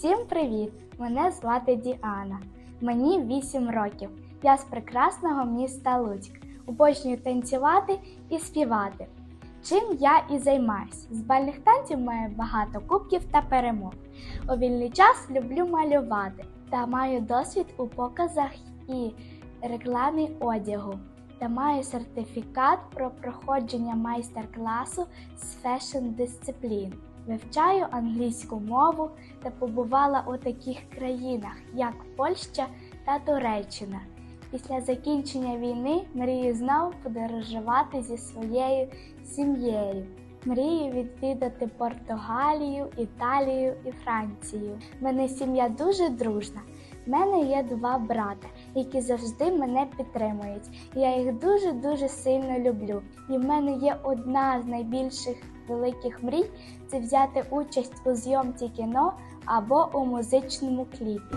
Всім привіт! Мене звати Діана. Мені 8 років. Я з прекрасного міста Луцьк. Обожнюю танцювати і співати. Чим я і займаюсь. З бальних танців маю багато кубків та перемог. У вільний час люблю малювати та маю досвід у показах і рекламі одягу. Та маю сертифікат про проходження майстер-класу з фешн-дисциплін. Вивчаю англійську мову та побувала у таких країнах, як Польща та Туреччина. Після закінчення війни мрію знову подорожувати зі своєю сім'єю. Мрію відвідати Португалію, Італію і Францію. Мене сім'я дуже дружна. Мене є два брата, які завжди мене підтримують. Я їх дуже-дуже сильно люблю. І в мене є одна з найбільших великих мрій це взяти участь у зйомці кіно або у музичному кліпі.